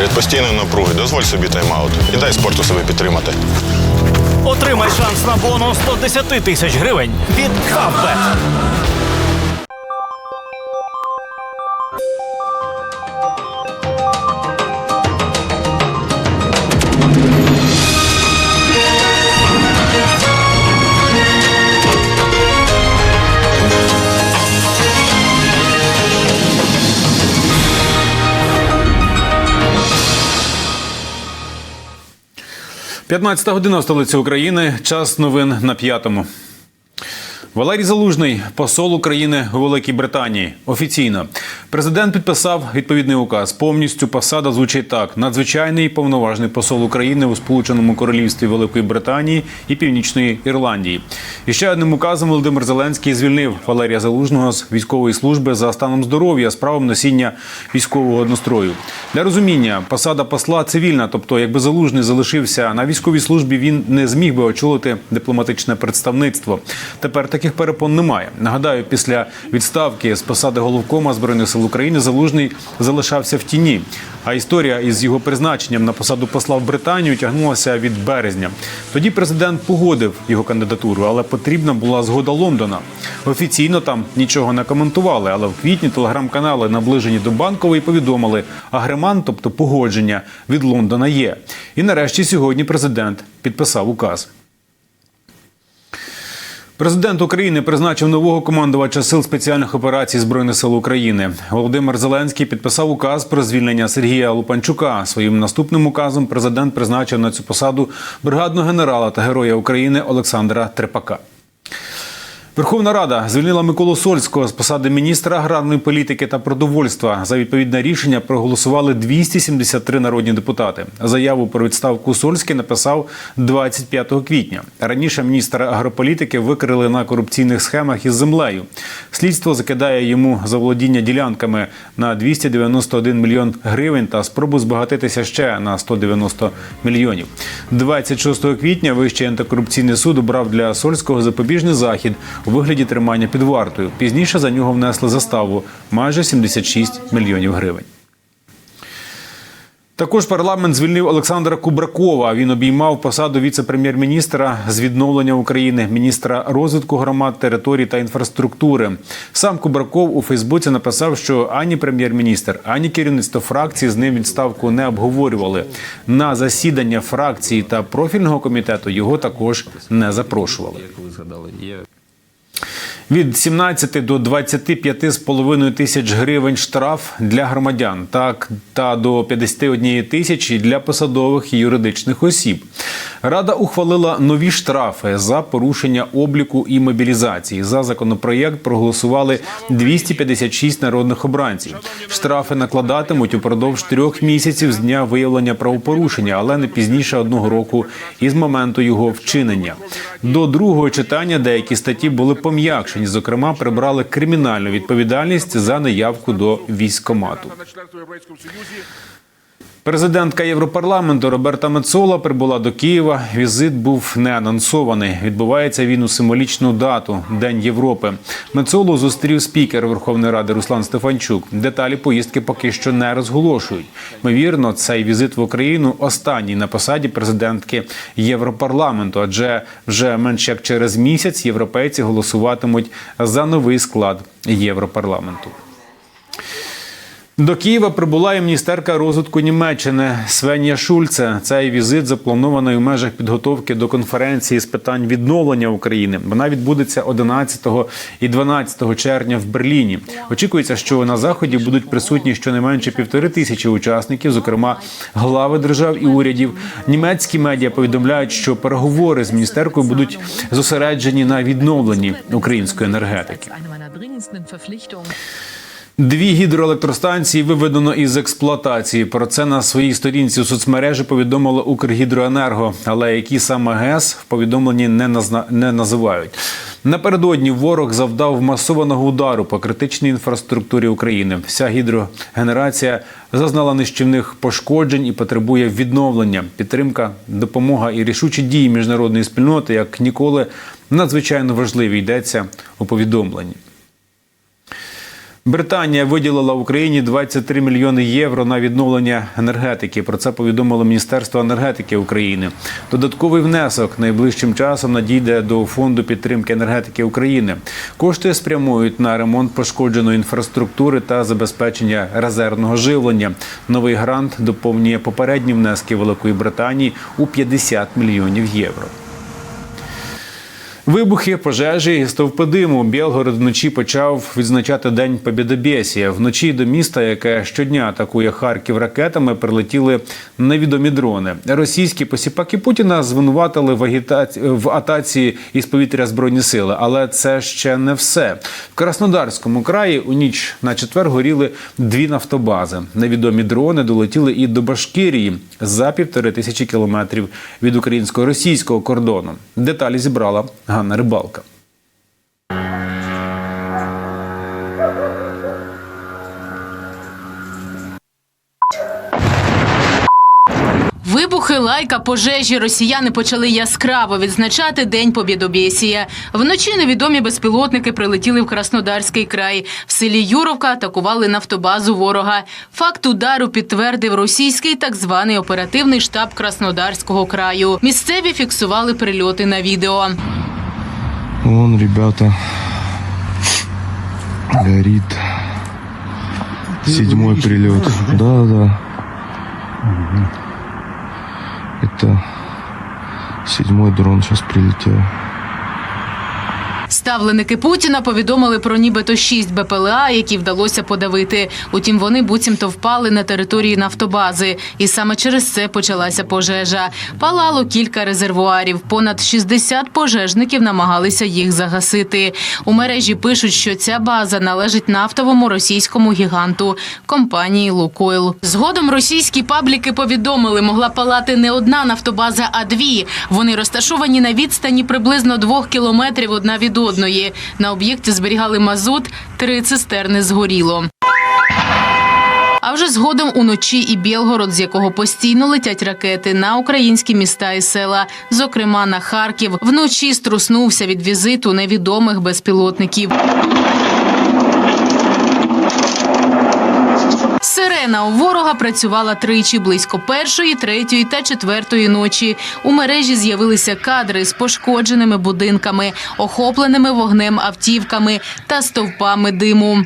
Серед постійної напруги дозволь собі тайм-аут і дай спорту себе підтримати. Отримай шанс на бонус 110 тисяч гривень від Фавбет. – 15 година в столиці України. Час новин на п'ятому. Валерій Залужний, посол України у Великій Британії. Офіційно президент підписав відповідний указ. Повністю посада звучить так: надзвичайний повноважний посол України у Сполученому Королівстві Великої Британії і Північної Ірландії. І ще одним указом Володимир Зеленський звільнив Валерія Залужного з військової служби за станом здоров'я з правом носіння військового однострою. Для розуміння посада посла цивільна, тобто, якби залужний залишився на військовій службі, він не зміг би очолити дипломатичне представництво. Тепер таких перепон немає. Нагадаю, після відставки з посади головкома збройних сил України залужний залишався в тіні. А історія із його призначенням на посаду посла в Британію тягнулася від березня. Тоді президент погодив його кандидатуру, але потрібна була згода Лондона. Офіційно там нічого не коментували, але в квітні телеграм-канали, наближені до банкової, повідомили, агреман, тобто погодження від Лондона є. І нарешті сьогодні президент підписав указ. Президент України призначив нового командувача сил спеціальних операцій збройних сил України. Володимир Зеленський підписав указ про звільнення Сергія Лупанчука. Своїм наступним указом президент призначив на цю посаду бригадного генерала та героя України Олександра Трепака. Верховна Рада звільнила Миколу Сольського з посади міністра аграрної політики та продовольства. За відповідне рішення проголосували 273 народні депутати. Заяву про відставку Сольський написав 25 квітня. Раніше міністра агрополітики викрили на корупційних схемах із землею. Слідство закидає йому заволодіння ділянками на 291 мільйон гривень та спробу збагатитися ще на 190 мільйонів. 26 квітня Вищий антикорупційний суд обрав для Сольського запобіжний захід у вигляді тримання під вартою. Пізніше за нього внесли заставу майже 76 мільйонів гривень. Також парламент звільнив Олександра Кубракова. Він обіймав посаду віце-прем'єр-міністра з відновлення України, міністра розвитку громад, територій та інфраструктури. Сам Кубраков у Фейсбуці написав, що ані прем'єр-міністр, ані керівництво фракції з ним відставку не обговорювали. На засідання фракції та профільного комітету його також не запрошували. як ви згадали, є Від 17 до 25,5 тисяч гривень штраф для громадян, так та до 51 тисячі для посадових і юридичних осіб. Рада ухвалила нові штрафи за порушення обліку і мобілізації. За законопроєкт проголосували 256 народних обранців. Штрафи накладатимуть упродовж трьох місяців з дня виявлення правопорушення, але не пізніше одного року із моменту його вчинення. До другого читання деякі статті були пом'якшені. Зокрема, прибрали кримінальну відповідальність за неявку до військкомату. Президентка Європарламенту Роберта Мецола прибула до Києва. Візит був не анонсований. Відбувається він у символічну дату День Європи. Мецолу зустрів спікер Верховної Ради Руслан Стефанчук. Деталі поїздки поки що не розголошують. Ймовірно, цей візит в Україну останній на посаді президентки Європарламенту, адже вже менш як через місяць європейці голосуватимуть за новий склад Європарламенту. До Києва прибула і міністерка розвитку Німеччини Свенія Шульце. Цей візит запланований у межах підготовки до конференції з питань відновлення України. Вона відбудеться 11 і 12 червня в Берліні. Очікується, що на заході будуть присутні щонайменше півтори тисячі учасників, зокрема глави держав і урядів. Німецькі медіа повідомляють, що переговори з міністеркою будуть зосереджені на відновленні української енергетики. Дві гідроелектростанції виведено із експлуатації. Про це на своїй сторінці у соцмережі повідомило Укргідроенерго. Але які саме ГЕС в повідомленні не назна... не називають. Напередодні ворог завдав масованого удару по критичній інфраструктурі України. Вся гідрогенерація зазнала нищівних пошкоджень і потребує відновлення. Підтримка, допомога і рішучі дії міжнародної спільноти як ніколи надзвичайно важливі йдеться у повідомленні. Британія виділила Україні 23 мільйони євро на відновлення енергетики. Про це повідомило Міністерство енергетики України. Додатковий внесок найближчим часом надійде до фонду підтримки енергетики України. Кошти спрямують на ремонт пошкодженої інфраструктури та забезпечення резервного живлення. Новий грант доповнює попередні внески Великої Британії у 50 мільйонів євро. Вибухи, пожежі і стовпи диму. Білгород вночі почав відзначати День Побєдобєсія. Вночі до міста, яке щодня атакує Харків ракетами, прилетіли невідомі дрони. Російські посіпаки Путіна звинуватили в агітаці в атаці із повітря збройні сили, але це ще не все. В Краснодарському краї у ніч на четвер горіли дві нафтобази. Невідомі дрони долетіли і до Башкирії за півтори тисячі кілометрів від українсько-російського кордону. Деталі зібрала Ганна Рибалка. Вибухи, лайка, пожежі росіяни почали яскраво відзначати День Побєдобєсія. Вночі невідомі безпілотники прилетіли в Краснодарський край. В селі Юровка атакували нафтобазу ворога. Факт удару підтвердив російський так званий оперативний штаб Краснодарського краю. Місцеві фіксували прильоти на відео. Вон, ребята, горит. Седьмой прилет. Да, да. Это седьмой дрон сейчас прилетел. Ставленики Путіна повідомили про нібито шість БПЛА, які вдалося подавити. Утім, вони буцімто впали на території нафтобази, і саме через це почалася пожежа. Палало кілька резервуарів. Понад 60 пожежників намагалися їх загасити. У мережі пишуть, що ця база належить нафтовому російському гіганту компанії Лукойл. Згодом російські пабліки повідомили, могла палати не одна нафтобаза, а дві. Вони розташовані на відстані приблизно двох кілометрів одна від одної. На об'єкті зберігали мазут, три цистерни згоріло. А вже згодом уночі і Білгород, з якого постійно летять ракети на українські міста і села, зокрема на Харків, вночі струснувся від візиту невідомих безпілотників. Сирена у ворога працювала тричі близько першої, третьої та четвертої ночі. У мережі з'явилися кадри з пошкодженими будинками, охопленими вогнем автівками та стовпами диму.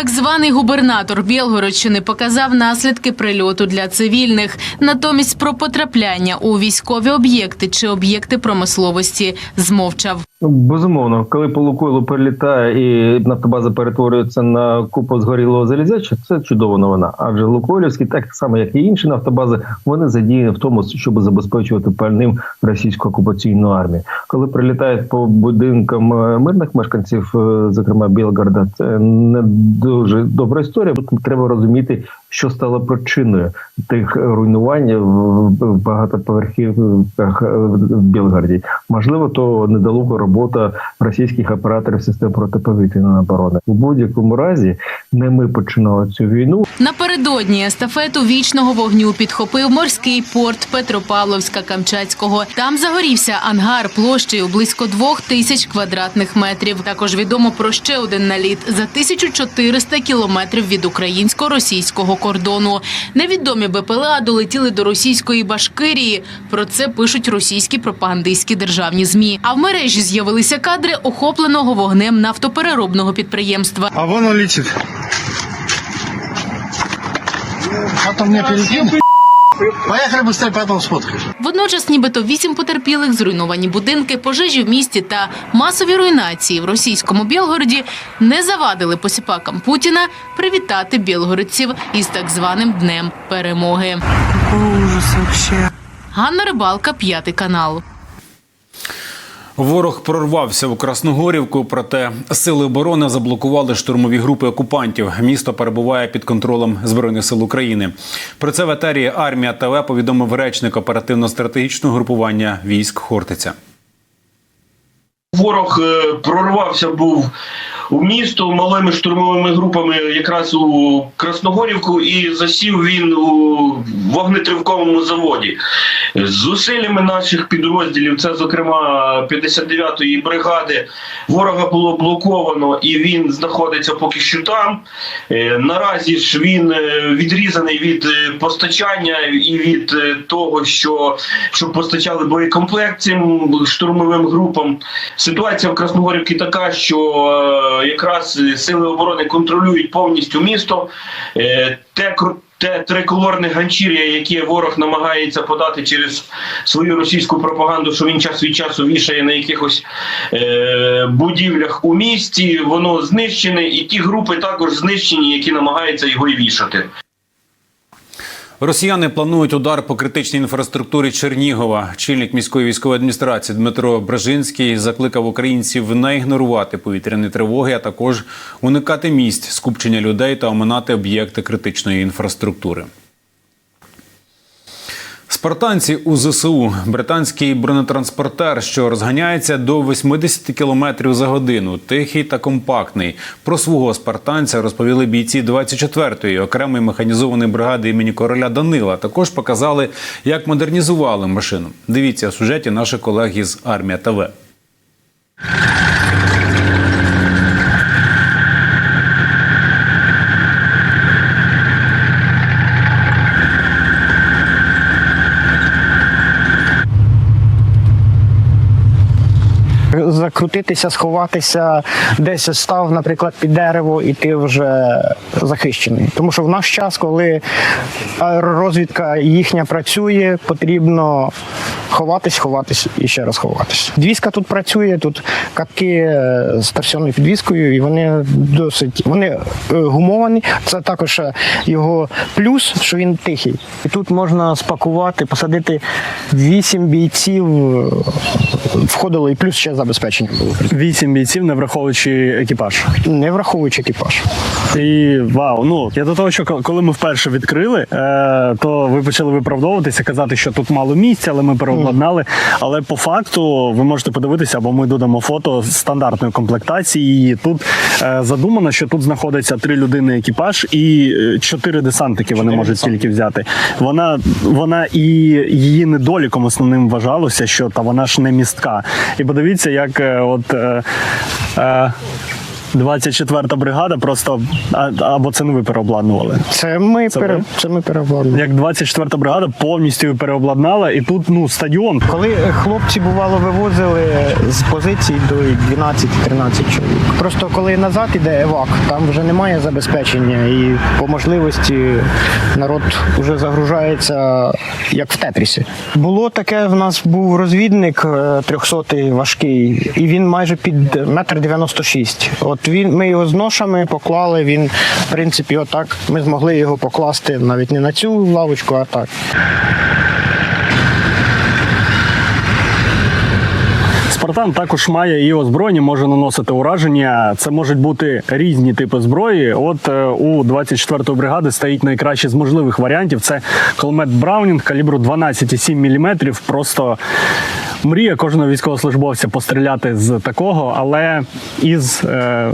Так званий губернатор Білгородщини показав наслідки прильоту для цивільних. Натомість про потрапляння у військові об'єкти чи об'єкти промисловості змовчав. Безумовно, коли по Лукойлу перелітає і нафтобаза перетворюється на купу згорілого залізяча, це чудова новина. Адже Лукойлівські, так само як і інші нафтобази, вони задіяні в тому, щоб забезпечувати пальним російську окупаційну армію. Коли прилітають по будинкам е, мирних мешканців, е, зокрема Білгорода, це не дуже добра історія. Тут треба розуміти, що стало причиною тих руйнувань в багатоповерхівках е, в Білгороді. Можливо, то недолуга робота російських операторів систем протиповітряної оборони. У будь-якому разі не ми починали цю війну. Напередодні естафету вічного вогню підхопив морський порт Петропавловська Камчатського. Там загорівся ангар площею близько двох тисяч квадратних метрів. Також відомо про ще один наліт за 1400 кілометрів від українсько-російського кордону. Невідомі БПЛА долетіли до російської Башкирії. Про це пишуть російські пропагандистські державні змі. А в мережі з'явилися кадри охопленого вогнем нафтопереробного підприємства. А воно лічить. А Потом мне перекинь. Поехали быстрее, потом сфоткаешь. Водночас, нібито вісім потерпілих, зруйновані будинки, пожежі в місті та масові руйнації в російському Білгороді не завадили посіпакам Путіна привітати білгородців із так званим днем перемоги. Ганна Рибалка, п'ятий канал. Ворог прорвався у Красногорівку, проте сили оборони заблокували штурмові групи окупантів. Місто перебуває під контролем збройних сил України. Про це в етері армія ТВ повідомив речник оперативно-стратегічного групування військ Хортиця. Ворог е, прорвався був у місто малими штурмовими групами, якраз у Красногорівку, і засів він у вогнетривковому заводі. Зусиллями наших підрозділів, це зокрема 59-ї бригади, ворога було блоковано, і він знаходиться поки що там. Е, Наразі ж він е, відрізаний від е, постачання і від того, що щоб постачали боєкомплект цим штурмовим групам. Ситуація в Красногорівці така, що якраз сили оборони контролюють повністю місто. Е, те те триколорне ганчір'я, яке ворог намагається подати через свою російську пропаганду, що він час від часу вішає на якихось е, будівлях у місті, воно знищене, і ті групи також знищені, які намагаються його і вішати. Росіяни планують удар по критичній інфраструктурі Чернігова. Чільник міської військової адміністрації Дмитро Бражинський закликав українців не ігнорувати повітряні тривоги, а також уникати місць скупчення людей та оминати об'єкти критичної інфраструктури. Спартанці у ЗСУ британський бронетранспортер, що розганяється до 80 км за годину, тихий та компактний. Про свого спартанця розповіли бійці 24-ї окремої механізованої бригади імені короля Данила. Також показали, як модернізували машину. Дивіться в сюжеті наших колег із Армія ТВ. z закрутитися, сховатися, десь став, наприклад, під дерево, і ти вже захищений. Тому що в наш час, коли аеророзвідка їхня працює, потрібно ховатись, ховатись і ще раз ховатись. Підвізка тут працює, тут катки е, з торсіонною підвіскою, і вони досить вони е, гумовані. Це також е, його плюс, що він тихий. І тут можна спакувати, посадити вісім бійців. Входило і плюс ще забезпечення було. Вісім бійців, не враховуючи екіпаж. Не враховуючи екіпаж. І вау, ну я до того, що коли ми вперше відкрили, е, то ви почали виправдовуватися, казати, що тут мало місця, але ми переобладнали. Але по факту ви можете подивитися, або ми додамо фото стандартної комплектації. І тут е, задумано, що тут знаходиться три людини екіпаж і е, чотири десантики вони можуть тільки взяти. Вона вона і її недоліком основним вважалося, що та вона ж не містка. І подивіться, як от. Е, е, 24-та бригада просто а, або це не ви переобладнували. Це ми Це пере... це ми переобладнали. Як 24-та бригада повністю переобладнала, і тут ну стадіон. Коли е, хлопці бувало вивозили з позицій до 12-13 чоловік. Просто коли назад іде евак, там вже немає забезпечення, і по можливості народ вже загружається як в тетрісі. Було таке, в нас був розвідник 300-й важкий, і він майже під метр 96. От він ми його з ношами поклали. Він, в принципі, отак ми змогли його покласти навіть не на цю лавочку, а так. Спартан також має і озброєння, може наносити ураження. Це можуть бути різні типи зброї. От е, у 24-ї бригади стоїть найкращий з можливих варіантів. Це кулемет Браунінг калібру 12,7 мм. Просто мрія кожного військовослужбовця постріляти з такого, але із е,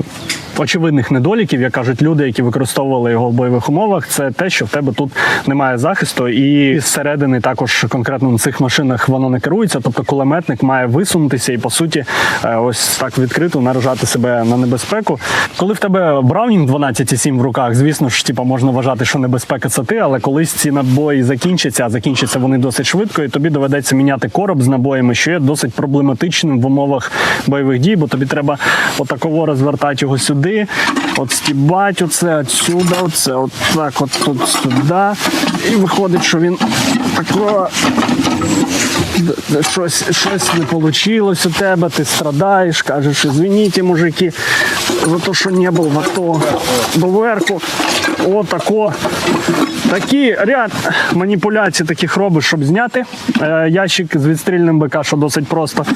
очевидних недоліків, як кажуть люди, які використовували його в бойових умовах, це те, що в тебе тут немає захисту, і зсередини також конкретно на цих машинах воно не керується. Тобто кулеметник має висунутися і по суті е, ось так відкрито наражати себе на небезпеку. Коли в тебе Браунінг 12,7 в руках, звісно ж, типа можна вважати, що небезпека це ти, але колись ці набої закінчаться, а закінчаться вони досить швидко, і тобі доведеться міняти короб з набоями, що є досить проблематичним в умовах бойових дій, бо тобі треба отаково розвертати його сюди, от стібать оце отсюди, оце, от так, от тут сюди. І виходить, що він такого щось, щось не вийшло у тебе, ти страдаєш, кажеш, извините, мужики, за те, що не був в АТО. Доверху, отако. Такий ряд маніпуляцій таких робиш, щоб зняти е, ящик з відстрільним БК, що досить просто.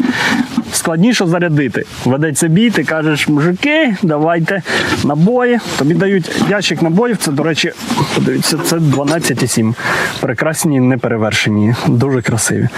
Складніше зарядити. Ведеться бій, ти кажеш, мужики, давайте набої. Тобі дають ящик набоїв. Це, до речі, подивіться, це 12,7. Прекрасні, неперевершені, дуже красиві.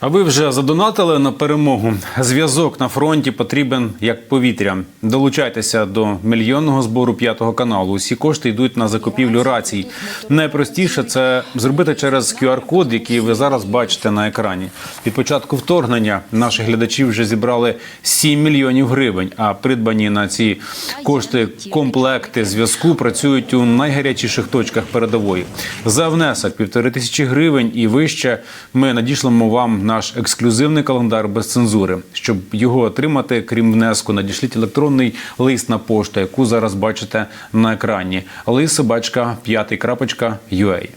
А ви вже задонатили на перемогу? Зв'язок на фронті потрібен як повітря. Долучайтеся до мільйонного збору п'ятого каналу. Усі кошти йдуть на закупівлю рацій. Найпростіше це зробити через QR-код, який ви зараз бачите на екрані. Від початку вторгнення наші глядачі вже зібрали 7 мільйонів гривень. А придбані на ці кошти комплекти зв'язку працюють у найгарячіших точках передової. За внесок півтори тисячі гривень і вище ми надішлемо вам наш ексклюзивний календар без цензури. Щоб його отримати, крім внеску, надішліть електронний лист на пошту, яку зараз бачите на екрані. Лист собачка 5.ua.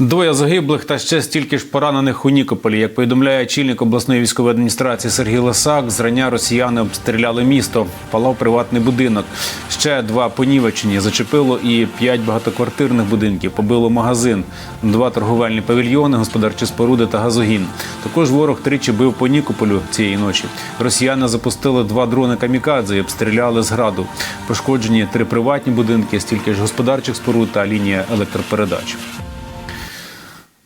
Двоє загиблих та ще стільки ж поранених у Нікополі. Як повідомляє очільник обласної військової адміністрації Сергій Лисак, зрання росіяни обстріляли місто, палав приватний будинок. Ще два понівечені зачепило і п'ять багатоквартирних будинків. Побило магазин, два торговельні павільйони, господарчі споруди та газогін. Також ворог тричі бив по Нікополю цієї ночі. Росіяни запустили два дрони камікадзе і обстріляли з граду. Пошкоджені три приватні будинки, стільки ж господарчих споруд та лінія електропередач.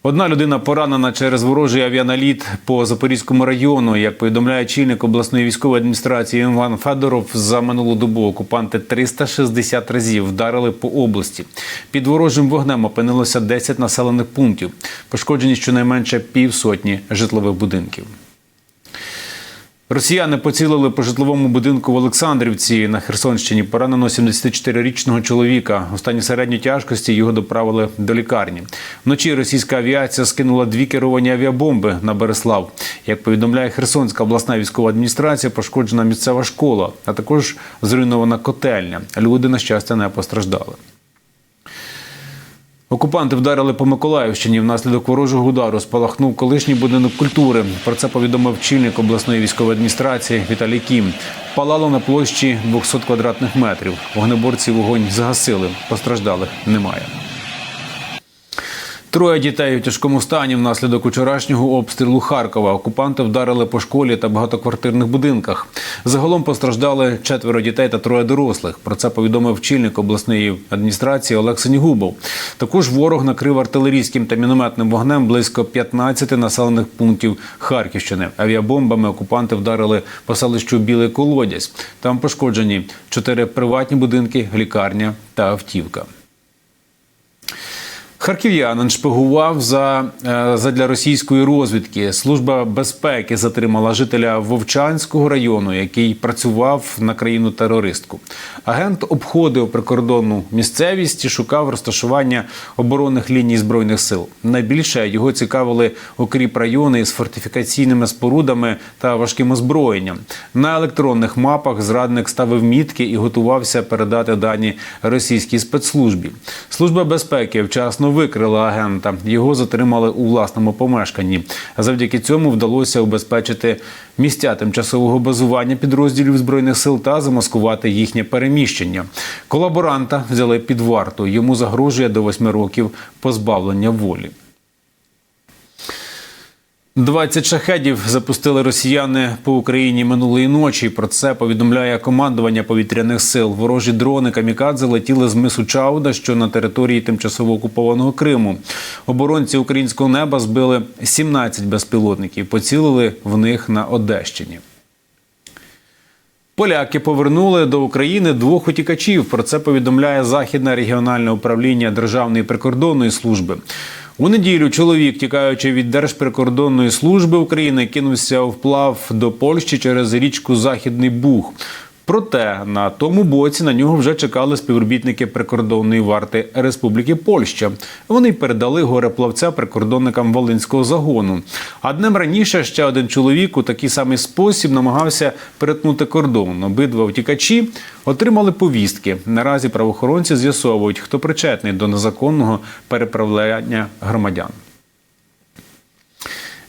Одна людина поранена через ворожий авіаналіт по Запорізькому району. Як повідомляє чільник обласної військової адміністрації Іван Федоров, за минулу добу окупанти 360 разів вдарили по області. Під ворожим вогнем опинилося 10 населених пунктів. Пошкоджені щонайменше півсотні житлових будинків. Росіяни поцілили по житловому будинку в Олександрівці на Херсонщині. Поранено 74-річного чоловіка. У стані середньої тяжкості його доправили до лікарні. Вночі російська авіація скинула дві керовані авіабомби на Береслав. Як повідомляє Херсонська обласна військова адміністрація, пошкоджена місцева школа, а також зруйнована котельня. Люди, на щастя, не постраждали. Окупанти вдарили по Миколаївщині. Внаслідок ворожого удару спалахнув колишній будинок культури. Про це повідомив чільник обласної військової адміністрації Віталій Кім. Палало на площі 200 квадратних метрів. Вогнеборці вогонь загасили. Постраждалих немає. Троє дітей у тяжкому стані внаслідок вчорашнього обстрілу Харкова. Окупанти вдарили по школі та багатоквартирних будинках. Загалом постраждали четверо дітей та троє дорослих. Про це повідомив чільник обласної адміністрації Олег Сенігубов. Також ворог накрив артилерійським та мінометним вогнем близько 15 населених пунктів Харківщини. Авіабомбами окупанти вдарили по селищу Білий Колодязь. Там пошкоджені чотири приватні будинки, лікарня та автівка. Харків'янин шпигував за е, задля російської розвідки. Служба безпеки затримала жителя Вовчанського району, який працював на країну терористку. Агент обходив прикордонну місцевість і шукав розташування оборонних ліній збройних сил. Найбільше його цікавили окріп райони з фортифікаційними спорудами та важким озброєнням. На електронних мапах зрадник ставив мітки і готувався передати дані російській спецслужбі. Служба безпеки вчасно викрила агента. Його затримали у власному помешканні. Завдяки цьому вдалося убезпечити місця тимчасового базування підрозділів збройних сил та замаскувати їхнє переміщення. Колаборанта взяли під варту. Йому загрожує до восьми років позбавлення волі. 20 шахедів запустили росіяни по Україні минулої ночі. Про це повідомляє командування повітряних сил. Ворожі дрони камікадзе летіли з мису Чауда, що на території тимчасово окупованого Криму. Оборонці українського неба збили 17 безпілотників. Поцілили в них на Одещині. Поляки повернули до України двох утікачів. Про це повідомляє Західне регіональне управління Державної прикордонної служби. У неділю чоловік, тікаючи від Держприкордонної служби України, кинувся вплав до Польщі через річку Західний Буг. Проте на тому боці на нього вже чекали співробітники прикордонної варти Республіки Польща. Вони передали гореплавця прикордонникам Волинського загону. А днем раніше ще один чоловік у такий самий спосіб намагався перетнути кордон. Обидва втікачі отримали повістки. Наразі правоохоронці з'ясовують, хто причетний до незаконного переправляння громадян.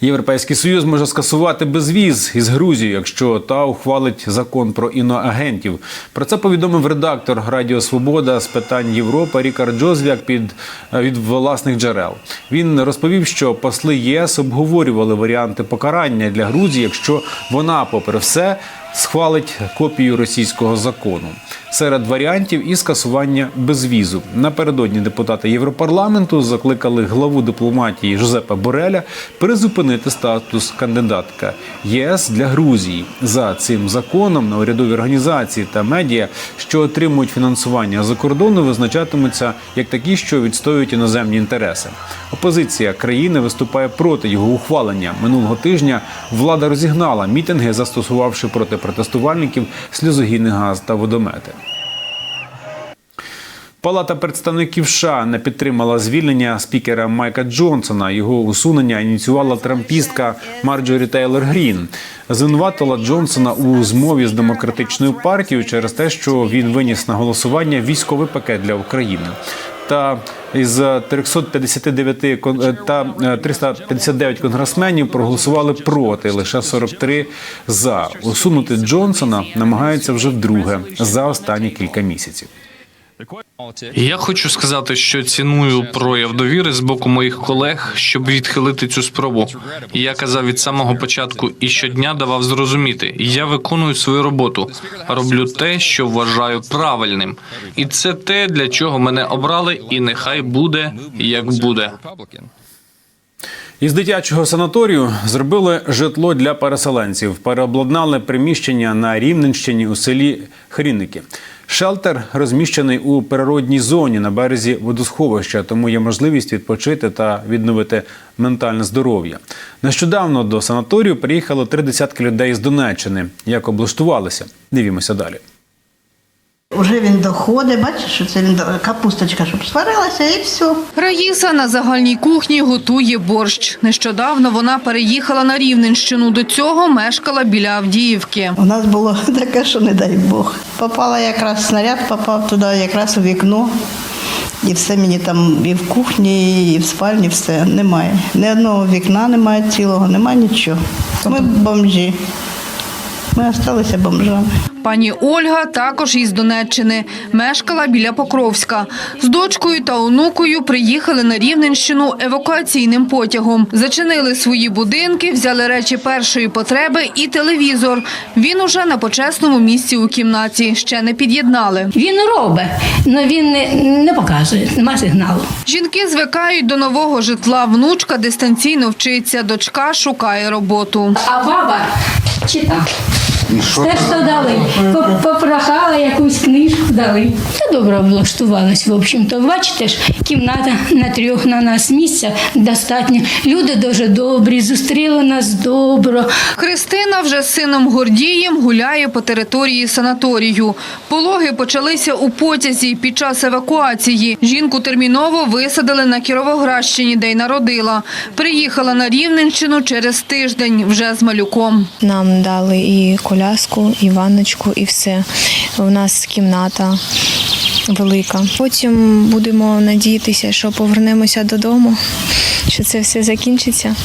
Європейський союз може скасувати безвіз із Грузією, якщо та ухвалить закон про іноагентів. Про це повідомив редактор Радіо Свобода з питань Європи Рікар Джозвяк під від власних джерел. Він розповів, що посли ЄС обговорювали варіанти покарання для Грузії, якщо вона, попри все, схвалить копію російського закону. Серед варіантів і скасування безвізу. Напередодні депутати Європарламенту закликали главу дипломатії Жозепа Бореля призупинити статус кандидатка ЄС для Грузії. За цим законом на урядові організації та медіа, що отримують фінансування за кордону, визначатимуться як такі, що відстоюють іноземні інтереси. Опозиція країни виступає проти його ухвалення. Минулого тижня влада розігнала мітинги, застосувавши проти протестувальників сльозогінний газ та водомети. Палата представників США не підтримала звільнення спікера Майка Джонсона. Його усунення ініціювала трампістка Марджорі Тейлор Грін. Звинуватила Джонсона у змові з демократичною партією через те, що він виніс на голосування військовий пакет для України. Та із 359 кон- е, та е, 359 конгресменів проголосували проти, лише 43 за. Усунути Джонсона намагаються вже вдруге за останні кілька місяців. Я хочу сказати, що ціную прояв довіри з боку моїх колег, щоб відхилити цю спробу. Я казав від самого початку і щодня давав зрозуміти, я виконую свою роботу, роблю те, що вважаю правильним, і це те, для чого мене обрали, і нехай буде як буде. Із дитячого санаторію зробили житло для переселенців. Переобладнали приміщення на Рівненщині у селі Хрінники. Шелтер розміщений у природній зоні на березі водосховища, тому є можливість відпочити та відновити ментальне здоров'я. Нещодавно до санаторію приїхало три десятки людей з Донеччини. Як облаштувалися? Дивімося далі. Уже він доходить, бачиш, що це він капусточка, щоб сварилася, і все. Раїса на загальній кухні готує борщ. Нещодавно вона переїхала на Рівненщину. До цього мешкала біля Авдіївки. У нас було таке, що не дай Бог. Попала якраз снаряд, попав туди якраз у вікно. І все мені там і в кухні, і в спальні все немає. Ні одного вікна немає цілого, немає нічого. Ми бомжі. Ми залишилися бомжами. Пані Ольга також із Донеччини. Мешкала біля Покровська. З дочкою та онукою приїхали на Рівненщину евакуаційним потягом. Зачинили свої будинки, взяли речі першої потреби і телевізор. Він уже на почесному місці у кімнаті. Ще не під'єднали. Він робить, але він не, не показує, нема сигналу. Жінки звикають до нового житла. Внучка дистанційно вчиться, дочка шукає роботу. А баба чита. Те, що дали. Попрохала якусь книжку дали. Та добре облаштувалась, в общем-то. Бачите ж, кімната на трьох на нас місця достатньо. Люди дуже добрі, зустріли нас добро. Христина вже з сином Гордієм гуляє по території санаторію. Пологи почалися у потязі під час евакуації. Жінку терміново висадили на Кіровоградщині, де й народила. Приїхала на Рівненщину через тиждень вже з малюком. Нам дали і коляску, і ванночку, і все. У нас кімната велика. Потім будемо надіятися, що повернемося додому, що це все закінчиться.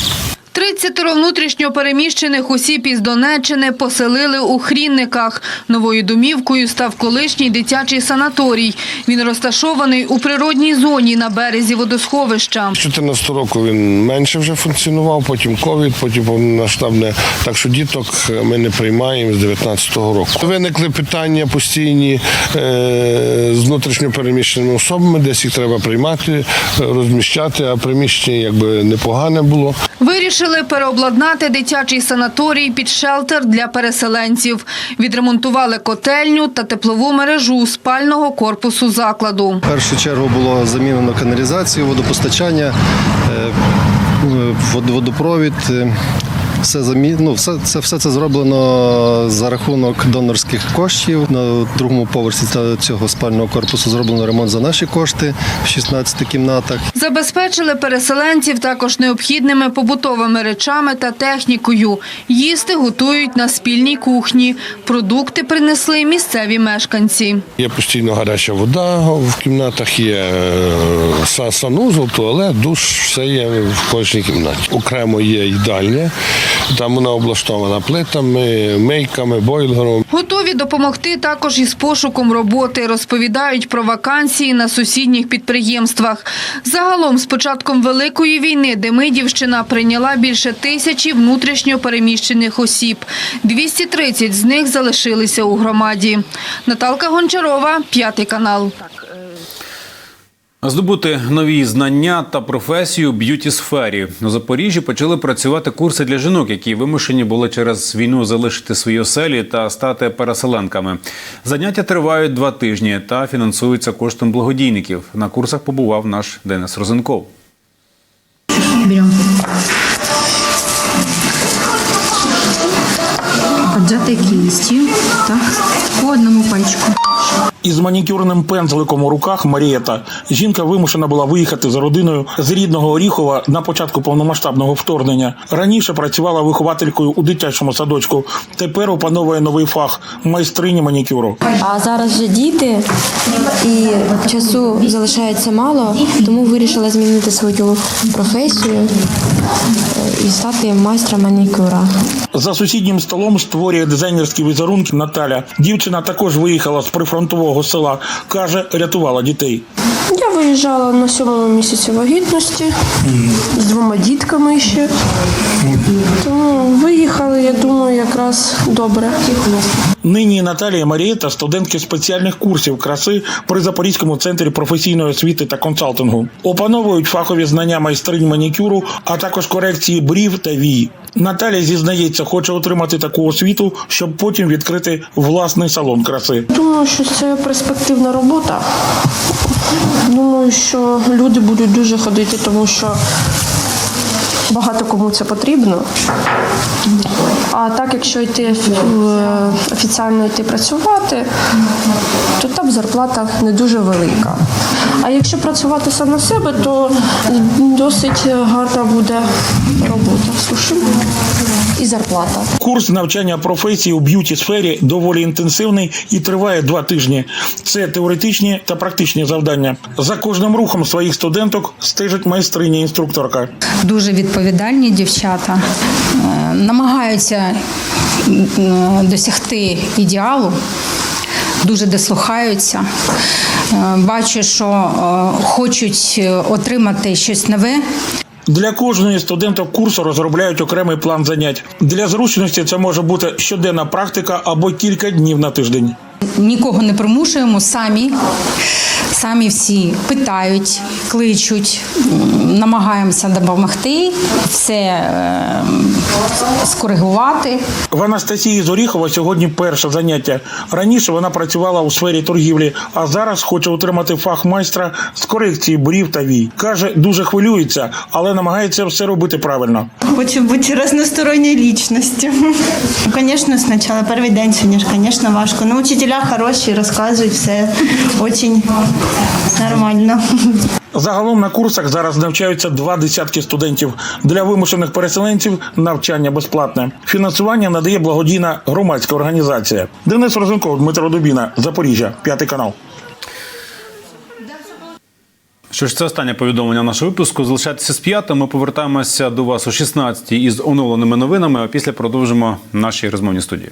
30 внутрішньо переміщених осіб із Донеччини поселили у Хрінниках. Новою домівкою став колишній дитячий санаторій. Він розташований у природній зоні на березі водосховища. З 14 року він менше вже функціонував, потім ковід, потім повномасштабне. Так що діток ми не приймаємо з 19-го року. Виникли питання постійні е, з внутрішньо переміщеними особами, десь їх треба приймати, розміщати, а приміщення якби непогане було. Вирішили переобладнати дитячий санаторій під шелтер для переселенців. Відремонтували котельню та теплову мережу спального корпусу закладу. В першу чергу було замінено каналізацію, водопостачання, е, водопровід. Все замі... ну, все, це, все це зроблено за рахунок донорських коштів. На другому поверсі та- цього спального корпусу зроблено ремонт за наші кошти в 16 кімнатах. Забезпечили переселенців також необхідними побутовими речами та технікою. Їсти готують на спільній кухні. Продукти принесли місцеві мешканці. Є постійно гаряча вода в кімнатах, є е, са- санузел, туалет, душ, все є в кожній кімнаті. Окремо є їдальня, Там вона облаштована плитами, мейками, бойлером. Готові допомогти також із пошуком роботи. Розповідають про вакансії на сусідніх підприємствах. Загалом, з початком Великої війни, Демидівщина прийняла більше тисячі внутрішньо переміщених осіб. 230 з них залишилися у громаді. Наталка Гончарова, п'ятий канал. Здобути нові знання та професію в б'юті сфері у Запоріжжі почали працювати курси для жінок, які вимушені були через війну залишити свої оселі та стати переселенками. Заняття тривають два тижні та фінансуються коштом благодійників. На курсах побував наш Денис Розенков. Берем. Поджатой кистью. Так, по одному пальчику. Із манікюрним пензликом у руках Марієта жінка вимушена була виїхати за родиною з рідного Оріхова на початку повномасштабного вторгнення. Раніше працювала вихователькою у дитячому садочку. Тепер опановує новий фах майстрині манікюру. А зараз вже діти і часу залишається мало, тому вирішила змінити свою професію і стати майстром манікюра. За сусіднім столом створює дизайнерські візерунки Наталя. Дівчина також виїхала з прифронтового села. каже, рятувала дітей. Я виїжджала на сьомому місяці вагітності з двома дітками ще. Тому виїхали, я думаю, якраз добре. Нині Наталія Марієта студентки спеціальних курсів краси при Запорізькому центрі професійної освіти та консалтингу. Опановують фахові знання майстринь манікюру, а також корекції брів та вій. Наталія зізнається, хоче отримати таку освіту, щоб потім відкрити власний салон краси. Думаю, що це перспективна робота. Думаю, що люди будуть дуже ходити, тому що багато кому це потрібно. А так, якщо йти офіційно йти працювати, то там зарплата не дуже велика. А якщо працювати сам на себе, то досить гарна буде робота. Слушай. І зарплата. Курс навчання професії у б'юті сфері доволі інтенсивний і триває два тижні. Це теоретичні та практичні завдання. За кожним рухом своїх студенток стежить майстриня інструкторка. дуже відповідальні дівчата, е, намагаються досягти ідеалу, дуже дослухаються. Е, Бачу, що е, хочуть е, отримати щось нове. Для кожної студента курсу розробляють окремий план занять. Для зручності це може бути щоденна практика або кілька днів на тиждень. Нікого не примушуємо самі. Самі всі питають, кличуть, намагаємося допомогти, все е, скоригувати. В Анастасії з Оріхова сьогодні перше заняття. Раніше вона працювала у сфері торгівлі, а зараз хоче отримати фах майстра з корекції брів та вій. Каже, дуже хвилюється, але намагається все робити правильно. Хочу бути разносторонньою лічністю. Ну, Звісно, спочатку перший день сьогодні звісно, важко. Ну, учителя хороші, розказують все дуже нормально. Загалом на курсах зараз навчаються два десятки студентів. Для вимушених переселенців навчання безплатне. Фінансування надає благодійна громадська організація. Денис Розенков, Дмитро Дубіна, Запоріжжя, п'ятий канал. Що ж, це останнє повідомлення нашого випуску. Залишайтеся з п'ятим. Ми повертаємося до вас о 16 із оновленими новинами. А після продовжимо наші розмовні студії.